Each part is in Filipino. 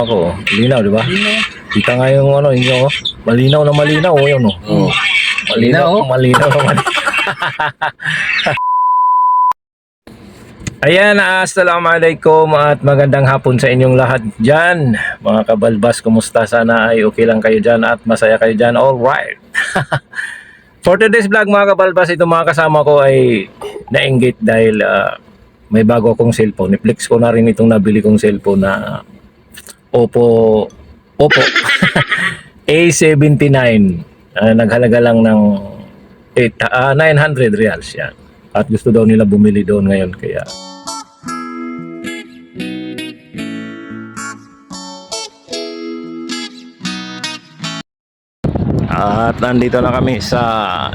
Ako, linaw, di ba? Kita nga yung ano, inyo, oh. malinaw na malinaw, oh, yun, oh. Malinaw, Malinaw, oh. malinaw na malinaw. Ayan, assalamualaikum at magandang hapon sa inyong lahat dyan. Mga kabalbas, kumusta? Sana ay okay lang kayo dyan at masaya kayo dyan. Alright. For today's vlog mga kabalbas, ito mga kasama ko ay na-engage dahil ah, may bago akong cellphone. I-flex ko na rin itong nabili kong cellphone na Oppo Oppo A79. Ah, naghalaga lang ng 8, ah, 900 reals yan. At gusto daw nila bumili doon ngayon kaya At nandito na kami sa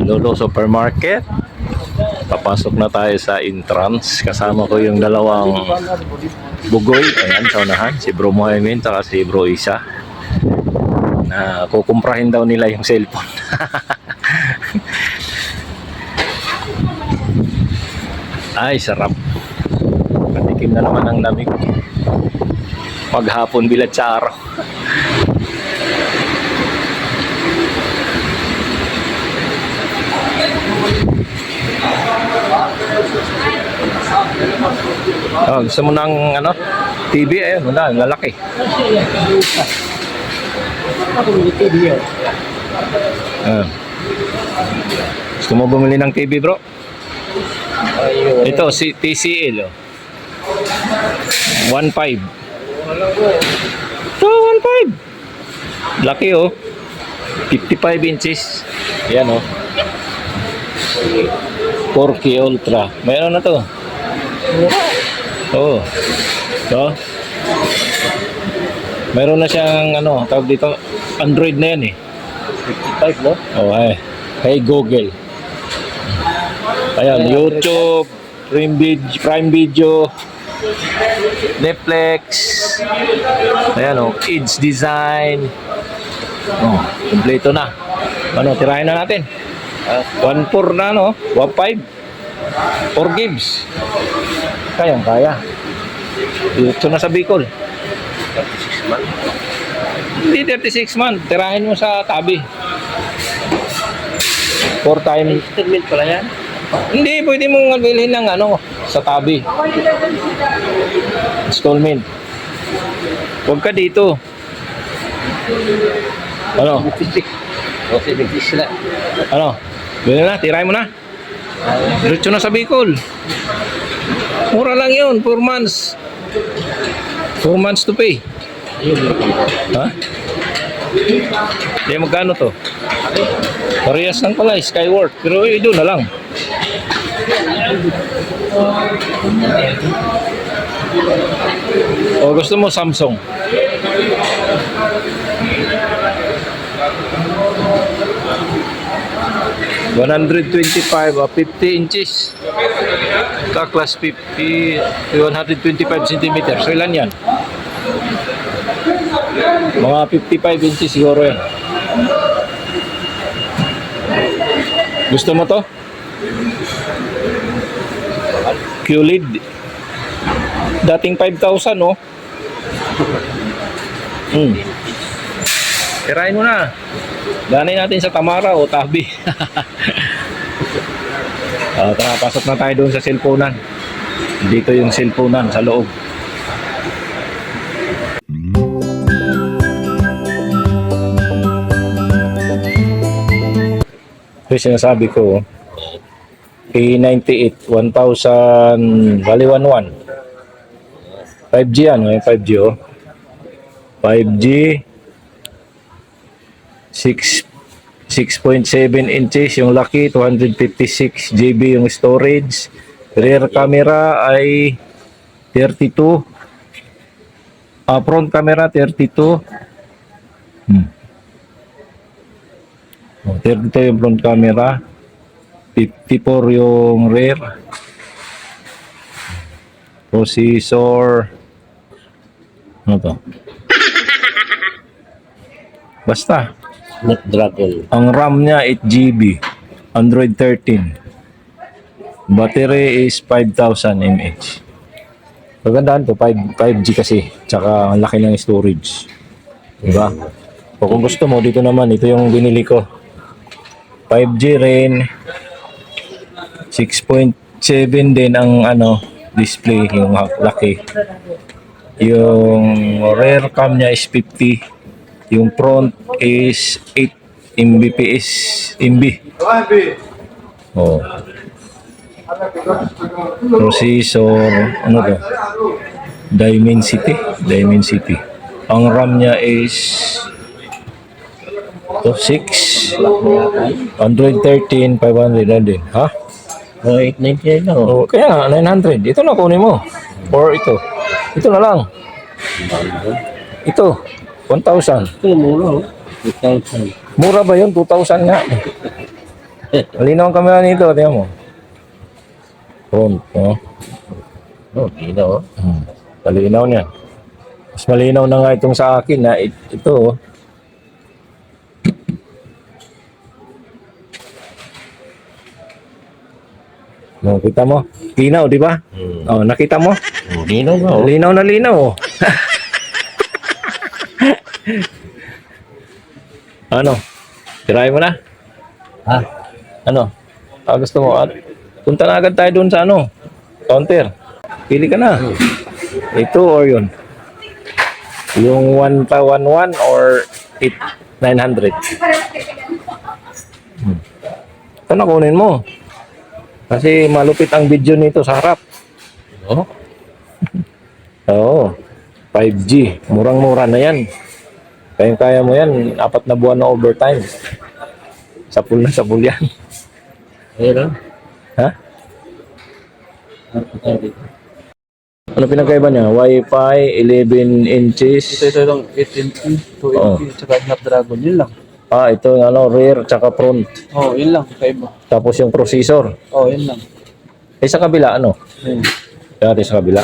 Lolo Supermarket. Papasok na tayo sa entrance. Kasama ko yung dalawang bugoy. Ayan, sa unahan. Si Bro Mohamed at si Bro Isa. Na kukumprahin daw nila yung cellphone. Ay, sarap. Patikim na naman ang lamig. Maghapon bilad sa araw. Oh, gusto mo ng ano? TV ayun, wala, lalaki. Ah. Gusto mo bumili ng TV, bro? Ito, si TCL, oh. 1.5. Ito, 1.5. Laki, oh. 55 inches. Yan, oh. 4K Ultra. Mayroon na to. Oo. Oh. So, Meron na siyang ano, tawag dito, Android na yan eh. 55 no? Oh, ay. Hey Google. Ayan, YouTube, Prime Video, Prime Video, Netflix. Ayan oh, Kids Design. Oh, kompleto na. Ano, tirahin na natin. 1.4 na no, 1.5. 4 gigs. Kayang Dito na sa Bicol. 36 man. Hindi 36 man. Tirahin mo sa tabi. 4 time. Installment pala yan. Hindi, pwede mong bilhin ng ano, sa tabi. Installment. Huwag ka dito. Ano? 56. O, 76 na. Ano? Bilhin na, tirahin mo na. Diretso na sa Bicol. Mura lang yun, 4 months. 4 months to pay. Ha? Hindi, magkano to? Parehas lang pala, Skyward. Pero eh, doon na lang. O gusto mo Samsung? One hundred twenty-five, ah, 50 inches. Ka-class 50, 125 centimeters. So, ilan yan? Mga 55 inches siguro yan. Gusto mo to? QLED. Dating 5,000, no? Hmm. Tirahin mo na. Danay natin sa Tamara o Tabi. Ah, tara, pasok na tayo doon sa cellphonean. Dito yung cellphonean sa loob. Yung sinasabi ko, A98, 1,000, bali 11. 5G ano, yung 5G oh. 5G, 6 6.7 inches yung laki, 256 GB yung storage. Rear camera ay 32. Ah, front camera 32. Hmm. Oh, 32 yung front camera. 54 yung rear. Processor. Ano to? Basta. Snapdragon. Ang RAM niya 8 GB. Android 13. Battery is 5000 mAh. Magandaan to, 5, 5G kasi. Tsaka ang laki ng storage. Diba? O kung gusto mo, dito naman, ito yung binili ko. 5G rin. 6.7 din ang ano, display, yung laki. Yung rear cam niya is 50. Yung front is 8 Mbps. MB. Oh. Processor, ano to? Dimensity. Dimensity. Ang RAM niya is to 6 113 500 na din ha Oh, 899 lang. oh, Oh. kaya nga 900 ito na kunin mo or ito ito na lang ito 1,000 Ito, mura. oh. 8,000. mura ba yun 2,000 nga malinaw ang kamera nito tingnan mo front oh. Oh, na, oh. Hmm. Malinaw niya. Mas malinaw na nga itong sa akin na it- ito. oh. Kita mo? Linaw, di ba? Hmm. Oh, nakita mo? Oh, di na ba, oh. Linaw na linaw. Oh. ano? Tirahin mo na? Ha? Ano? Ah, gusto mo? At punta na agad tayo doon sa ano? Counter. Pili ka na. Ito or yun? Yung 1 pa 1 1 or 8 900? Hmm. Ito na kunin mo. Kasi malupit ang video nito sa harap. Oh? Oo. 5G. Murang-mura na yan. Kaya-kaya mo yan. Apat na buwan na overtime. Sapul na sapul yan. Ayun, oh. Ha? Ano pinagkaiba niya? Wi-Fi, 11 inches. Ito, ito lang, 18P, 2MP, Oo. tsaka Snapdragon, yun lang. Ah, ito ano, rear tsaka front. Oo, oh, yun lang, kaiba. Tapos yung processor. Oo, oh, yun lang. Eh sa kabila ano? Yun. Dati sa kabila.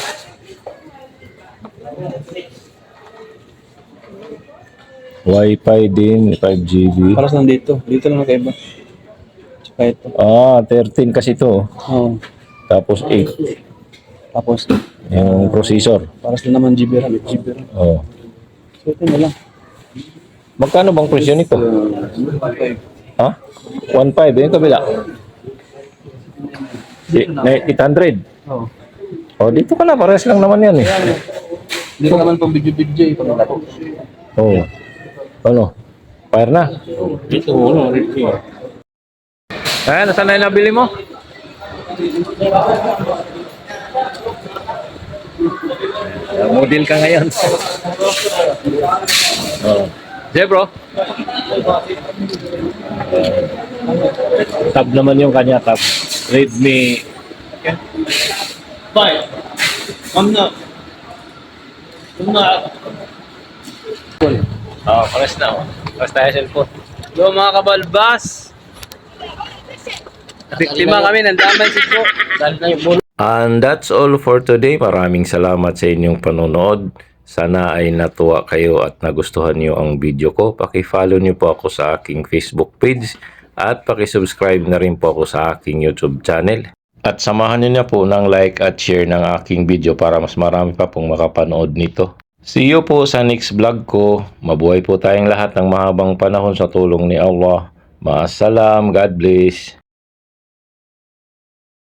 Wi-Fi din, 5GB. Paras lang dito, dito lang kaiba. Tsaka ito. Ah, 13 kasi to. Oo. Tapos 8 Tapos, yung processor. paras lang naman GB RAM, 8 GB RAM. Oh. So, ito na lang. Magkano bang presyo nito? Ha? 1.5 yung kabila. Di- na- 800. Oo. Oh, dito ka na pares lang naman yan eh. Hindi ko naman pang video-video eh, pag laro. Oh. Ano? Fire na. Dito, muna. Dito. Ay, nasaan na yung nabili mo? Ah, model ka ngayon. oh. Sige bro. tab naman yung kanya tab. Redmi. Bye! Ma'am na. Ma'am na. Oh, pares na. Oh. Pares tayo cellphone. Hello mga kabalbas! Biktima kami, nandaman si muna? And that's all for today. Maraming salamat sa inyong panonood. Sana ay natuwa kayo at nagustuhan niyo ang video ko. Paki-follow niyo po ako sa aking Facebook page at paki-subscribe na rin po ako sa aking YouTube channel. At samahan niyo na po ng like at share ng aking video para mas marami pa pong makapanood nito. See you po sa next vlog ko. Mabuhay po tayong lahat ng mahabang panahon sa tulong ni Allah. Maasalam. God bless.